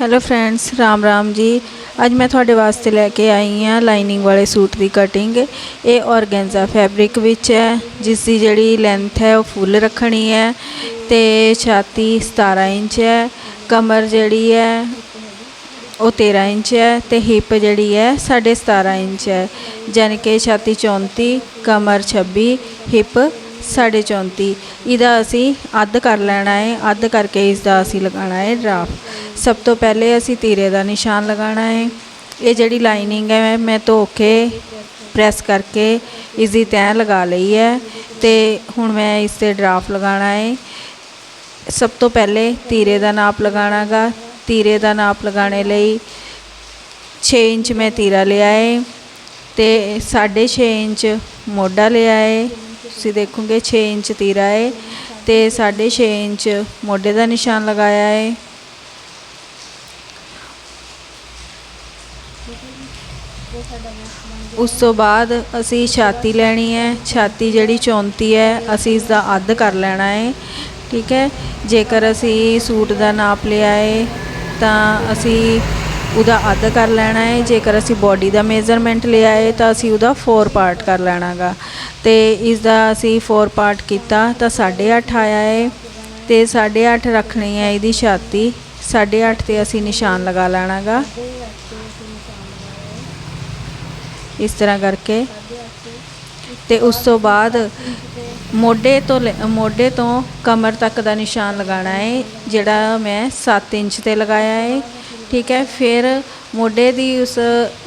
Hello friends Ram Ram ji ਅੱਜ ਮੈਂ ਤੁਹਾਡੇ ਵਾਸਤੇ ਲੈ ਕੇ ਆਈ ਹਾਂ ਲਾਈਨਿੰਗ ਵਾਲੇ ਸੂਟ ਦੀ ਕਟਿੰਗ ਇਹ ਔਰਗੈਂਜ਼ਾ ਫੈਬਰਿਕ ਵਿੱਚ ਹੈ ਜਿਸ ਦੀ ਜਿਹੜੀ ਲੈਂਥ ਹੈ ਉਹ ਫੁੱਲ ਰੱਖਣੀ ਹੈ ਤੇ ਛਾਤੀ 17 ਇੰਚ ਹੈ, ਕਮਰ ਜਿਹੜੀ ਹੈ ਉਹ 13 ਇੰਚ ਹੈ ਤੇ ਹਿਪ ਜਿਹੜੀ ਹੈ 17.5 ਇੰਚ ਹੈ। ਯਾਨੀ ਕਿ ਛਾਤੀ 34 ਕਮਰ 26 ਹਿਪ 34.5 ਇਹਦਾ ਅਸੀਂ ਅੱਧ ਕਰ ਲੈਣਾ ਹੈ, ਅੱਧ ਕਰਕੇ ਇਸ ਦਾ ਅਸੀਂ ਲਗਾਉਣਾ ਹੈ ਡਰਾਫ ਸਭ ਤੋਂ ਪਹਿਲੇ ਅਸੀਂ ਤੀਰੇ ਦਾ ਨਿਸ਼ਾਨ ਲਗਾਉਣਾ ਹੈ। ਇਹ ਜਿਹੜੀ ਲਾਈਨਿੰਗ ਹੈ, ਮੈਂ ਧੋ ਕੇ, ਪ੍ਰੈਸ ਕਰਕੇ ਇਸ ਦੀ ਤੈਅ ਲਗਾ ਲਈ ਹੈ ਤੇ ਹੁਣ ਮੈਂ ਇਸ ਤੇ ਡਰਾਫ ਲਗਾਉਣਾ ਹੈ। ਸਭ ਤੋਂ ਪਹਿਲੇ ਤੀਰੇ ਦਾ ਨਾਪ ਲਗਾਣਾਗਾ ਤੀਰੇ ਦਾ ਨਾਪ ਲਗਾਉਣੇ ਲਈ 6 ਇੰਚ ਮੈਂ ਤੀਰਾ ਲਿਆ ਹੈ ਤੇ 6.5 ਇੰਚ ਮੋਢਾ ਲਿਆ ਹੈ। ਤੁਸੀਂ ਦੇਖੋਗੇ 6 ਇੰਚ ਤੀਰਾ ਹੈ ਤੇ 6.5 ਇੰਚ ਮੋਢੇ ਦਾ ਨਿਸ਼ਾਨ ਲਗਾਇਆ ਹੈ। ਉਸ ਤੋਂ ਬਾਅਦ ਅਸੀਂ ਛਾਤੀ ਲੈਣੀ ਹੈ, ਛਾਤੀ ਜਿਹੜੀ 34 ਹੈ, ਅਸੀਂ ਇਸ ਦਾ ਅੱਧ ਕਰ ਲੈਣਾ ਹੈ, ਠੀਕ ਹੈ? ਜੇਕਰ ਅਸੀਂ ਸੂਟ ਦਾ ਨਾਪ ਲਿਆ ਹੈ, ਤਾਂ ਅਸੀਂ ਉਹਦਾ ਅੱਧ ਕਰ ਲੈਣਾ ਹੈ, ਜੇਕਰ ਅਸੀਂ ਬਾਡੀ ਦਾ ਮੇਜ਼ਰਮੈਂਟ ਲਿਆ ਹੈ, ਤਾਂ ਅਸੀਂ ਉਹਦਾ 4 ਪਾਰਟ ਕਰ ਲੈਣਾਗਾ। ਤੇ ਇਸ ਦਾ ਅਸੀਂ 4 ਪਾਰਟ ਕੀਤਾ, ਤਾਂ 8.5 ਆਇਆ ਹੈ, ਤੇ 8.5 ਰੱਖਣੀ ਹੈ ਇਹਦੀ ਛਾਤੀ 8.5 ਤੇ ਅਸੀਂ ਨਿਸ਼ਾਨ ਲਗਾ ਲੈਣਾਗਾ। ਇਸ ਤਰ੍ਹਾਂ ਕਰਕੇ। ਤੇ ਉਸ ਤੋਂ ਬਾਅਦ ਮੋਢੇ ਤੋਂ ਲੈ- ਮੋਢੇ ਤੋਂ ਕਮਰ ਤੱਕ ਦਾ ਨਿਸ਼ਾਨ ਲਗਾਉਣਾ ਹੈ ਜਿਹੜਾ ਮੈਂ 7 ਇੰਚ ਤੇ ਲਗਾਇਆ ਹੈ ਠੀਕ ਹੈ, ਫਿਰ ਮੋਢੇ ਦੀ ਉਸ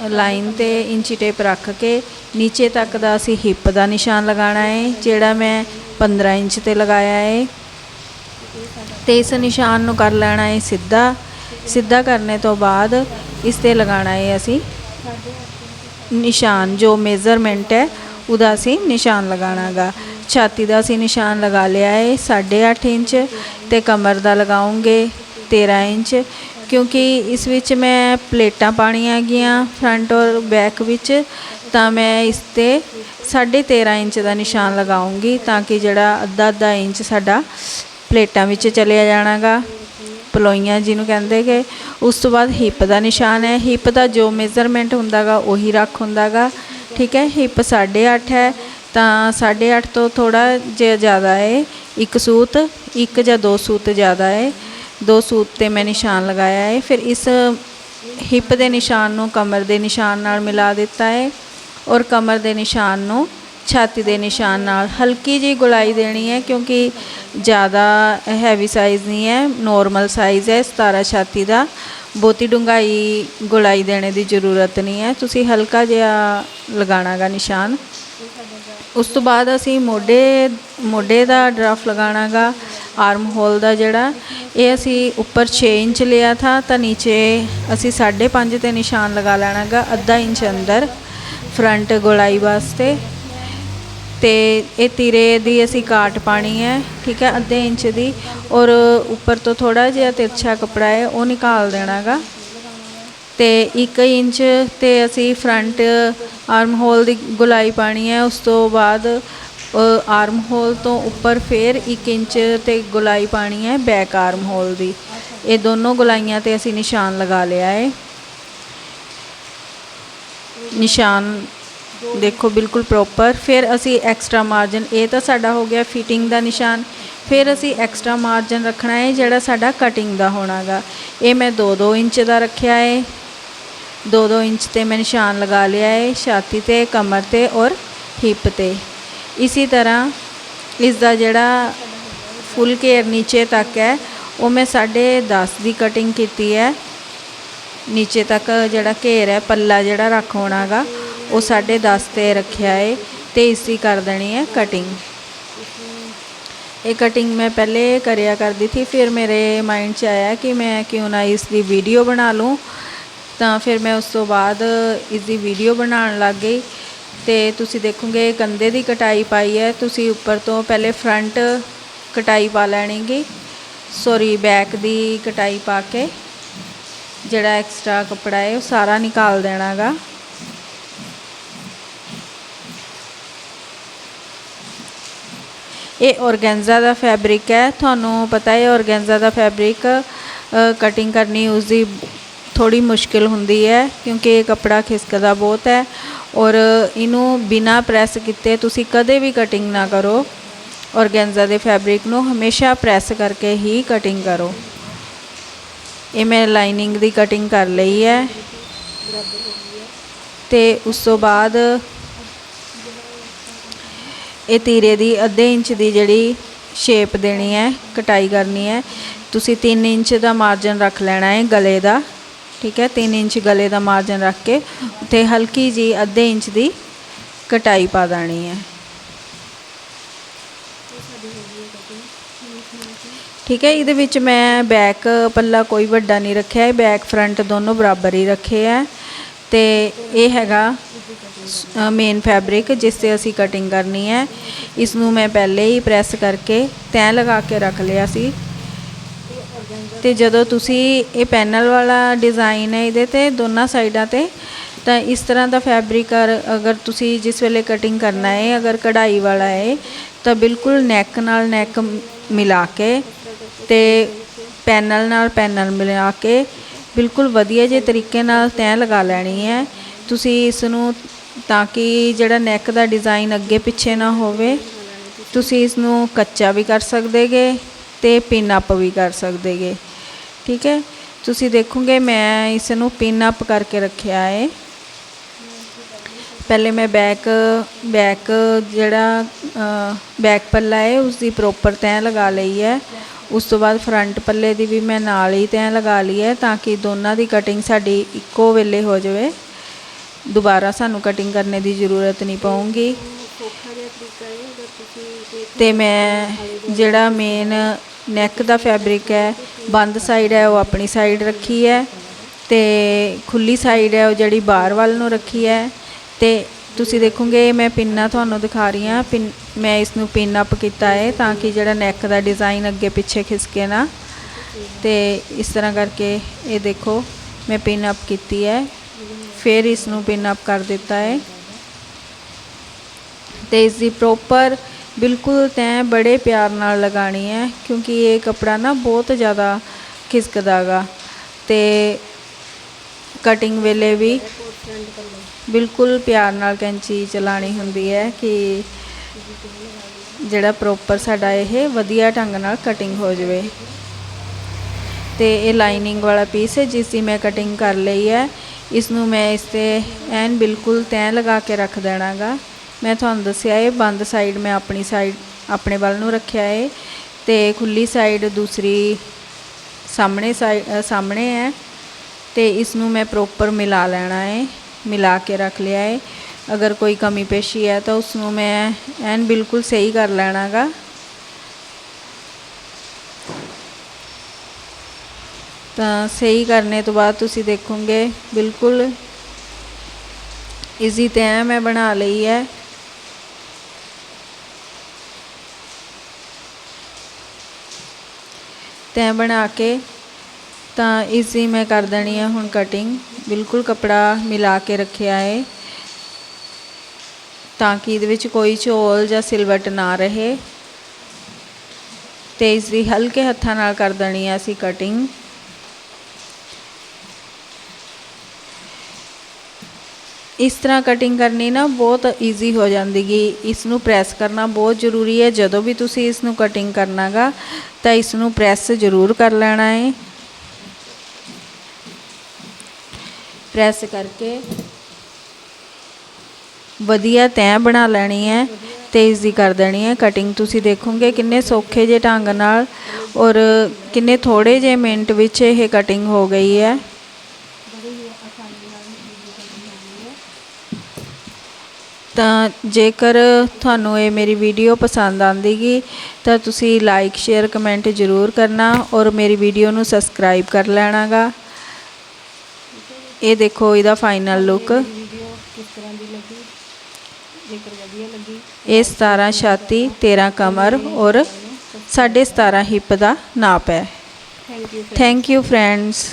ਲਾਈਨ ਤੇ ਇੰਚੀ ਟੇਪ ਰੱਖ ਕੇ ਨੀਚੇ ਤੱਕ ਦਾ ਅਸੀਂ ਹਿੱਪ ਦਾ ਨਿਸ਼ਾਨ ਲਗਾਉਣਾ ਹੈ ਜਿਹੜਾ ਮੈਂ 15 ਇੰਚ ਤੇ ਲਗਾਇਆ ਹੈ ਤੇ ਇਸ ਨਿਸ਼ਾਨ ਨੂੰ ਕਰ ਲੈਣਾ ਹੈ ਸਿੱਧਾ। ਸਿੱਧਾ ਕਰਨੇ ਤੋਂ ਬਾਅਦ ਇਸ ਤੇ ਲਗਾਉਣਾ ਹੈ ਅਸੀਂ ਨਿਸ਼ਾਨ, ਜੋ ਮੇਜ਼ਰਮੈਂਟ ਹੈ, ਉਹਦਾ ਅਸੀਂ ਨਿਸ਼ਾਨ ਲਗਾਣਾਗਾ ਛਾਤੀ ਦਾ ਅਸੀਂ ਨਿਸ਼ਾਨ ਲਗਾ ਲਿਆ ਹੈ 8.5 ਇੰਚ, ਤੇ ਕਮਰ ਦਾ ਲਗਾਉਂਗੇ 13 ਇੰਚ, ਕਿਉਂਕਿ ਇਸ ਵਿੱਚ ਮੈਂ ਪਲੇਟਾਂ ਪਾਣੀਆਂ ਹੈਗੀਆਂ ਫਰੰਟ ਔਰ ਬੈਕ ਵਿੱਚ, ਤਾਂ ਮੈਂ ਇਸ ਤੇ 13.5 ਇੰਚ ਦਾ ਨਿਸ਼ਾਨ ਲਗਾਉਂਗੀ, ਤਾਂ ਕਿ ਜਿਹੜਾ ਅੱਧਾ ਅੱਧਾ ਇੰਚ ਸਾਡਾ ਪਲੇਟਾਂ ਵਿੱਚ ਚਲਿਆ ਜਾਣਾਗਾ। ਪਲੋਈਆਂ ਜਿਹਨੂੰ ਕਹਿੰਦੇ ਕਿ ਉਸ ਤੋਂ ਬਾਅਦ ਹਿੱਪ ਦਾ ਨਿਸ਼ਾਨ ਹੈ। ਹਿੱਪ ਦਾ ਜੋ ਮੇਜ਼ਰਮੈਂਟ ਹੁੰਦਾਗਾ, ਉਹੀ ਰੱਖ ਹੁੰਦਾਗਾ। ਠੀਕ ਹੈ, ਹਿੱਪ 8.5 ਹੈ। ਤਾਂ 8.5 ਤੋਂ ਥੋੜਾ ਜਿਹਾ ਜ਼ਿਆਦਾ ਹੈ। ਇੱਕ ਸੂਤ, ਇੱਕ ਜਾਂ ਦੋ ਸੂਤ ਜ਼ਿਆਦਾ ਹੈ। ਦੋ ਸੂਤ ਤੇ ਮੈਂ ਨਿਸ਼ਾਨ ਲਗਾਇਆ ਹੈ। ਫਿਰ ਇਸ ਹਿੱਪ ਦੇ ਨਿਸ਼ਾਨ ਨੂੰ ਕਮਰ ਦੇ ਨਿਸ਼ਾਨ ਨਾਲ ਮਿਲਾ ਦਿੱਤਾ ਹੈ। ਔਰ ਕਮਰ ਦੇ ਨਿਸ਼ਾਨ ਨੂੰ ਛਾਤੀ ਦੇ ਨਿਸ਼ਾਨ ਨਾਲ। ਹਲਕੀ ਜਿਹੀ ਗੁਲਾਈ ਦੇਣੀ ਹੈ ਕਿਉਂਕਿ ਜ਼ਿਆਦਾ ਹੈਵੀ ਸਾਈਜ਼ ਨਹੀਂ ਹੈ ਨੋਰਮਲ ਸਾਈਜ਼ ਹੈ 17 ਛਾਤੀ ਦਾ। ਬਹੁਤੀ ਡੂੰਘਾਈ ਗੁਲਾਈ ਦੇਣੇ ਦੀ ਜ਼ਰੂਰਤ ਨਹੀਂ ਹੈ। ਤੁਸੀਂ ਹਲਕਾ ਜਿਹਾ ਲਗਾਣਾਗਾ ਨਿਸ਼ਾਨ। ਉਸ ਤੋਂ ਬਾਅਦ ਅਸੀਂ ਮੋਢੇ ਮੋਢੇ ਦਾ ਡਰਾਫ ਲਗਾਣਾਗਾ ਆਰਮ ਹੋਲ ਦਾ ਜਿਹੜਾ। ਇਹ ਅਸੀਂ ਉੱਪਰ 6 ਇੰਚ ਲਿਆ ਥਾ, ਤਾਂ ਨੀਚੇ ਅਸੀਂ 5.5 ਤੇ ਨਿਸ਼ਾਨ ਲਗਾ ਲੈਣਾਗਾ, ਅੱਧਾ ਇੰਚ ਅੰਦਰ ਫਰੰਟ ਗੋਲਾਈ ਵਾਸਤੇ। ਤੇ ਇਹ ਤੀਰੇ ਦੀ ਅਸੀਂ ਕਾਟ ਪਾਣੀ ਹੈ, ਠੀਕ ਹੈ, ਅੱਧੇ ਇੰਚ ਦੀ ਔਰ ਉੱਪਰ ਤੋਂ ਥੋੜਾ ਜਿਹਾ ਤਿਰਛਾ ਕੱਪੜਾ ਹੈ, ਉਹ ਨਿਕਾਲ ਦੇਣਾਗਾ। ਤੇ 1 ਇੰਚ ਤੇ ਅਸੀਂ ਫਰੰਟ ਆਰਮ ਹੋਲ ਦੀ ਗੁਲਾਈ ਪਾਣੀ ਹੈ, ਉਸ ਤੋਂ ਬਾਅਦ ਆਰਮ ਹੋਲ ਤੋਂ ਉੱਪਰ ਫਿਰ 1 ਇੰਚ ਤੇ ਗੁਲਾਈ ਪਾਣੀ ਹੈ, ਬੈਕ ਆਰਮ ਹੋਲ ਦੀ। ਇਹ ਦੋਨੋਂ ਗੁਲਾਈਆਂ ਤੇ ਅਸੀਂ ਨਿਸ਼ਾਨ ਲਗਾ ਲਿਆ ਹੈ। ਨਿਸ਼ਾਨ ਦੇਖੋ, ਬਿਲਕੁਲ ਪ੍ਰੋਪਰ ਫਿਰ ਅਸੀਂ ਐਕਸਟਰਾ ਮਾਰਜਨ ਇਹ ਤਾਂ ਸਾਡਾ ਹੋ ਗਿਆ ਫਿਟਿੰਗ ਦਾ ਨਿਸ਼ਾਨ। ਫਿਰ ਅਸੀਂ ਐਕਸਟਰਾ ਮਾਰਜਨ ਰੱਖਣਾ ਹੈ, ਜਿਹੜਾ ਸਾਡਾ ਕਟਿੰਗ ਦਾ ਹੋਣਾਗਾ। ਇਹ ਮੈਂ 2-2 ਇੰਚ ਦਾ ਰੱਖਿਆ ਹੈ। 2-2 ਇੰਚ ਤੇ ਮੈਂ ਨਿਸ਼ਾਨ ਲਗਾ ਲਿਆ ਹੈ, ਛਾਤੀ ਤੇ, ਕਮਰ ਤੇ ਔਰ ਹਿੱਪ ਤੇ। ਇਸੇ ਤਰ੍ਹਾਂ ਇਸ ਦਾ ਜਿਹੜਾ ਫੁੱਲ ਘੇਰ ਨੀਚੇ ਤੱਕ ਹੈ, ਉਹ ਮੈਂ 10.5 ਦੀ ਕਟਿੰਗ ਕੀਤੀ ਹੈ। ਨੀਚੇ ਤੱਕ ਜਿਹੜਾ ਘੇਰ ਹੈ, ਪੱਲਾ ਜਿਹੜਾ ਰੱਖ ਹੋਣਾਗਾ। ਉਹ 10.5 ਤੇ ਰੱਖਿਆ ਹੈ ਤੇ ਇਸ ਕਰ ਦੇਣੀ ਹੈ ਕਟਿੰਗ ਇਹ ਕਟਿੰਗ ਮੈਂ ਪਹਿਲੇ ਕਰਿਆ ਕਰਦੀ ਸੀ, ਫਿਰ ਮੇਰੇ ਮਾਈਂਡ 'ਚ ਆਇਆ ਕਿ ਮੈਂ ਕਿਉਂ ਨਾ ਇਸ ਦੀ ਵੀਡੀਓ ਬਣਾ ਲੂੰ। ਤਾਂ ਫਿਰ ਮੈਂ ਉਸ ਤੋਂ ਬਾਅਦ ਇਸ ਦੀ ਵੀਡੀਓ ਬਣਾਉਣ ਲੱਗ ਗਈ ਤੇ ਤੁਸੀਂ ਦੇਖੋਗੇ ਕੰਦੇ ਦੀ ਕਟਾਈ ਪਾਈ ਹੈ। ਤੁਸੀਂ ਉੱਪਰ ਤੋਂ ਪਹਿਲੇ ਫਰੰਟ ਕਟਾਈ ਪਾ ਲੈਣੀਗੀ। ਸੌਰੀ ਬੈਕ ਦੀ ਕਟਾਈ ਪਾ ਕੇ। ਜਿਹੜਾ ਐਕਸਟਰਾ ਕੱਪੜਾ ਹੈ ਉਹ ਸਾਰਾ ਨਿਕਾਲ ਦੇਣਾਗਾ। ਇਹ ਔਰਗੈਂਜ਼ਾ ਦਾ ਫੈਬਰਿਕ ਹੈ। ਤੁਹਾਨੂੰ ਪਤਾ ਹੈ ਔਰਗੈਂਜ਼ਾ ਦਾ ਫੈਬਰਿਕ ਕਟਿੰਗ ਕਰਨੀ ਉਸ ਦੀ ਥੋੜੀ ਮੁਸ਼ਕਿਲ ਹੁੰਦੀ ਹੈ, ਕਿਉਂਕਿ ਇਹ ਕੱਪੜਾ ਖਿਸਕਦਾ ਬਹੁਤ ਹੈ ਔਰ ਇਹਨੂੰ ਬਿਨਾ ਪ੍ਰੈਸ ਕੀਤੇ ਤੁਸੀਂ ਕਦੇ ਵੀ ਕਟਿੰਗ ਨਾ ਕਰੋ। ਔਰਗੈਂਜ਼ਾ ਦੇ ਫੈਬਰਿਕ ਨੂੰ ਹਮੇਸ਼ਾ ਪ੍ਰੈਸ ਕਰਕੇ ਹੀ ਕਟਿੰਗ ਕਰੋ। ਇਹ ਮੈਂ ਲਾਈਨਿੰਗ ਦੀ ਕਟਿੰਗ ਕਰ ਲਈ ਹੈ। ਤੇ ਉਸ ਤੋਂ ਬਾਅਦ ਇਹ ਤੀਰੇ ਦੀ ਅੱਧੇ ਇੰਚ ਦੀ ਜਿਹੜੀ ਸ਼ੇਪ ਦੇਣੀ ਹੈ, ਕਟਾਈ ਕਰਨੀ ਹੈ। ਤੁਸੀਂ 3 ਇੰਚ ਦਾ ਮਾਰਜਨ ਰੱਖ ਲੈਣਾ ਹੈ ਗਲੇ ਦਾ, ਠੀਕ ਹੈ? 3 ਇੰਚ ਗਲੇ ਦਾ ਮਾਰਜਨ ਰੱਖ ਕੇ ਉੱਤੇ ਹਲਕੀ ਜੀ ਅੱਧੇ ਇੰਚ ਦੀ ਕਟਾਈ ਪਾ ਦੇਣੀ ਹੈ। ਠੀਕ ਹੈ? ਇਹਦੇ ਵਿੱਚ ਮੈਂ ਬੈਕ ਪੱਲਾ ਕੋਈ ਵੱਡਾ ਨਹੀਂ ਰੱਖਿਆ ਹੈ ਬੈਕ ਫਰੰਟ ਦੋਨੋਂ ਬਰਾਬਰ ਹੀ ਰੱਖੇ ਹੈ। ਤੇ ਇਹ ਹੈਗਾ ਮੇਨ ਫੈਬਰਿਕ ਜਿਸ ਤੇ ਅਸੀਂ ਕਟਿੰਗ ਕਰਨੀ ਹੈ ਇਸ ਨੂੰ ਮੈਂ ਪਹਿਲੇ ਹੀ ਪ੍ਰੈਸ ਕਰਕੇ ਤੈਅ ਲਗਾ ਕੇ ਰੱਖ ਲਿਆ ਸੀ। ਤੇ ਜਦੋਂ ਤੁਸੀਂ ਇਹ ਪੈਨਲ ਵਾਲਾ ਡਿਜ਼ਾਈਨ ਹੈ ਇਹਦੇ ਤੇ ਦੋਨਾਂ ਸਾਈਡਾਂ ਤੇ, ਤਾਂ ਇਸ ਤਰ੍ਹਾਂ ਦਾ ਫੈਬਰਿਕ ਅਗਰ ਤੁਸੀਂ ਜਿਸ ਵੇਲੇ ਕਟਿੰਗ ਕਰਨਾ ਹੈ, ਅਗਰ ਕਢਾਈ ਵਾਲਾ ਹੈ, ਤਾਂ ਬਿਲਕੁਲ ਨੈਕ ਨਾਲ ਨੈਕ ਮਿਲਾ ਕੇ ਤੇ ਪੈਨਲ ਨਾਲ ਪੈਨਲ ਮਿਲਾ ਕੇ ਬਿਲਕੁਲ ਵਧੀਆ ਜੇ ਤਰੀਕੇ ਨਾਲ ਤੈਅ ਲਗਾ ਲੈਣੀ ਹੈ। ਤੁਸੀਂ ਇਸ ਨੂੰ ਤਾਂ ਕਿ ਜਿਹੜਾ ਨੈਕ ਦਾ ਡਿਜ਼ਾਈਨ ਅੱਗੇ ਪਿੱਛੇ ਨਾ ਹੋਵੇ, ਤੁਸੀਂ ਇਸ ਨੂੰ ਕੱਚਾ ਵੀ ਕਰ ਸਕਦੇਗੇ ਤੇ ਪਿਨ ਅਪ ਵੀ ਕਰ ਸਕਦੇਗੇ। ਠੀਕ ਹੈ? ਤੁਸੀਂ ਦੇਖੋਗੇ ਮੈਂ ਇਸ ਨੂੰ ਪਿਨ ਅਪ ਕਰਕੇ ਰੱਖਿਆ ਹੈ। ਪਹਿਲੇ ਮੈਂ ਬੈਕ ਬੈਕ ਜਿਹੜਾ ਬੈਕ ਪੱਲਾ ਹੈ ਉਸ ਦੀ ਪ੍ਰੋਪਰ ਤੈਅ ਲਗਾ ਲਈ ਹੈ। ਉਸ ਤੋਂ ਬਾਅਦ ਫਰੰਟ ਪੱਲੇ ਦੀ ਵੀ ਮੈਂ ਨਾਲ ਹੀ ਤੈਅ ਲਗਾ ਲਈ ਹੈ ਤਾਂ ਕਿ ਦੋਨਾਂ ਦੀ ਕਟਿੰਗ ਸਾਡੀ ਇੱਕੋ ਵੇਲੇ ਹੋ ਜਾਵੇ। ਦੁਬਾਰਾ ਸਾਨੂੰ ਕਟਿੰਗ ਕਰਨੇ ਦੀ ਜ਼ਰੂਰਤ ਨਹੀਂ ਪਊਗੀ। ਤੇ ਮੈਂ ਜਿਹੜਾ ਮੇਨ ਨੈਕ ਦਾ ਫੈਬਰਿਕ ਹੈ, ਬੰਦ ਸਾਈਡ ਹੈ, ਉਹ ਆਪਣੀ ਸਾਈਡ ਰੱਖੀ ਹੈ ਤੇ ਖੁੱਲੀ ਸਾਈਡ ਹੈ, ਉਹ ਜਿਹੜੀ ਬਾਹਰ ਵੱਲ ਨੂੰ ਰੱਖੀ ਹੈ। ਤੇ ਤੁਸੀਂ ਦੇਖੋਗੇ, ਮੈਂ ਪਿੰਨਾ ਤੁਹਾਨੂੰ ਦਿਖਾ ਰਹੀ ਹਾਂ। ਪਿੰਨ, ਮੈਂ ਇਸ ਨੂੰ ਪਿੰਨ ਅਪ ਕੀਤਾ ਹੈ ਤਾਂ ਕਿ ਜਿਹੜਾ ਨੈਕ ਦਾ ਡਿਜ਼ਾਈਨ ਅੱਗੇ ਪਿੱਛੇ ਖਿਸਕੇ ਨਾ। ਤੇ ਇਸ ਤਰ੍ਹਾਂ ਕਰਕੇ ਇਹ ਦੇਖੋ, ਮੈਂ ਪਿੰਨ ਅਪ ਕੀਤੀ ਹੈ। ਫਿਰ ਇਸ ਨੂੰ ਪਿੰਨ ਅਪ ਕਰ ਦਿੱਤਾ ਹੈ। ਤੇ ਇਸ ਦੀ ਪ੍ਰੋਪਰ ਬਿਲਕੁਲ ਤੈਂ ਬੜੇ ਪਿਆਰ ਨਾਲ ਲਗਾਣੀ ਹੈ, ਕਿਉਂਕਿ ਇਹ ਕਪੜਾ ਨਾ ਬਹੁਤ ਜ਼ਿਆਦਾ ਖਿਸਕਦਾਗਾ ਤੇ ਕਟਿੰਗ ਵੇਲੇ ਵੀ ਬਿਲਕੁਲ ਪਿਆਰ ਨਾਲ ਕੈਂਚੀ ਚਲਾਣੀ ਹੁੰਦੀ ਹੈ ਕਿ ਜਿਹੜਾ ਪ੍ਰੋਪਰ ਸਾਡਾ ਇਹ ਵਧੀਆ ਢੰਗ ਨਾਲ ਕਟਿੰਗ ਹੋ ਜਾਵੇ। ਤੇ ਇਹ ਲਾਈਨਿੰਗ ਵਾਲਾ ਪੀਸ ਹੈ, ਜਿਸ ਦੀ ਮੈਂ ਕਟਿੰਗ ਕਰ ਲਈ ਹੈ। ਇਸ ਨੂੰ ਮੈਂ ਇਸ ਤੇ ਐਨ ਬਿਲਕੁਲ ਤੈਅ ਲਗਾ ਕੇ ਰੱਖ ਦੇਣਾਗਾ। ਮੈਂ ਤੁਹਾਨੂੰ ਦੱਸਿਆ ਇਹ ਬੰਦ ਸਾਈਡ ਮੈਂ ਆਪਣੀ ਸਾਈਡ, ਆਪਣੇ ਵੱਲ ਨੂੰ ਰੱਖਿਆ ਹੈ ਤੇ ਖੁੱਲੀ ਸਾਈਡ ਦੂਸਰੀ ਸਾਹਮਣੇ ਸਾਈਡ ਸਾਹਮਣੇ ਹੈ ਤੇ ਇਸ ਨੂੰ ਮੈਂ ਪ੍ਰੋਪਰ ਮਿਲਾ ਲੈਣਾ ਏ, ਮਿਲਾ ਕੇ ਰੱਖ ਲਿਆ ਹੈ ਅਗਰ ਕੋਈ ਕਮੀ ਪੇਸ਼ੀ ਹੈ ਤਾਂ ਉਸ ਨੂੰ ਮੈਂ ਐਨ ਬਿਲਕੁਲ ਸਹੀ ਕਰ ਲੈਣਾਗਾ। ਤਾਂ ਸਹੀ ਕਰਨੇ ਤੋਂ ਬਾਅਦ ਤੁਸੀਂ ਦੇਖੋਗੇ, ਬਿਲਕੁਲ ਇਜ਼ੀ ਤੈਅ ਮੈਂ ਬਣਾ ਲਈ ਹੈ। ਤੈਅ ਬਣਾ ਕੇ ਤਾਂ ਇਜ਼ੀ ਮੈਂ ਕਰ ਦੇਣੀ ਹੈ ਹੁਣ ਕਟਿੰਗ ਬਿਲਕੁਲ ਕਪੜਾ ਮਿਲਾ ਕੇ ਰੱਖਿਆ ਹੈ ਤਾਂ ਕਿ ਇਹਦੇ ਵਿੱਚ ਕੋਈ ਝੋਲ ਜਾਂ ਸਿਲਵਟ ਨਾ ਰਹੇ। ਤੇ ਇਸ ਦੀ ਹਲਕੇ ਹੱਥਾਂ ਨਾਲ ਕਰ ਦੇਣੀ ਹੈ ਅਸੀਂ ਕਟਿੰਗ ਇਸ ਤਰ੍ਹਾਂ ਕਟਿੰਗ ਕਰਨੀ ਨਾ ਬਹੁਤ ਈਜ਼ੀ ਹੋ ਜਾਂਦੀ ਗੀ। ਇਸ ਨੂੰ ਪ੍ਰੈਸ ਕਰਨਾ ਬਹੁਤ ਜ਼ਰੂਰੀ ਹੈ। ਜਦੋਂ ਵੀ ਤੁਸੀਂ ਇਸ ਨੂੰ ਕਟਿੰਗ ਕਰਨਾਗਾ, ਤਾਂ ਇਸ ਨੂੰ ਪ੍ਰੈਸ ਜ਼ਰੂਰ ਕਰ ਲੈਣਾ ਹੈ ਪ੍ਰੈਸ ਕਰਕੇ ਵਧੀਆ ਤੈਅ ਬਣਾ ਲੈਣੀ ਹੈ ਤੇ ਇਸ ਦੀ ਕਰ ਦੇਣੀ ਹੈ ਕਟਿੰਗ ਤੁਸੀਂ ਦੇਖੋਗੇ ਕਿੰਨੇ ਸੌਖੇ ਜੇ ਢੰਗ ਨਾਲ ਔਰ ਕਿੰਨੇ ਥੋੜੇ ਜੇ ਮਿੰਟ ਵਿੱਚ ਇਹ ਕਟਿੰਗ ਹੋ ਗਈ ਹੈ ਤਾਂ ਜੇਕਰ ਤੁਹਾਨੂੰ ਇਹ ਮੇਰੀ ਵੀਡੀਓ ਪਸੰਦ ਆਂਦੀਗੀ ਤਾਂ ਤੁਸੀਂ ਲਾਈਕ ਸ਼ੇਅਰ ਕਮੈਂਟ ਜ਼ਰੂਰ ਕਰਨਾ ਔਰ ਮੇਰੀ ਵੀਡੀਓ ਨੂੰ ਸਬਸਕ੍ਰਾਈਬ ਕਰ ਲੈਣਾਗਾ ਇਹ ਦੇਖੋ ਇਹਦਾ ਫਾਈਨਲ ਲੁੱਕ ਕਿਸ ਤਰ੍ਹਾਂ ਦੀ ਲੱਗੀ ਜੇਕਰ ਵਧੀਆ ਲੱਗੀ ਇਹ 17 ਛਾਤੀ 13 ਕਮਰ ਔਰ 17.5 ਹਿੱਪ ਦਾ ਨਾਪ ਹੈ। Thank you thank you friends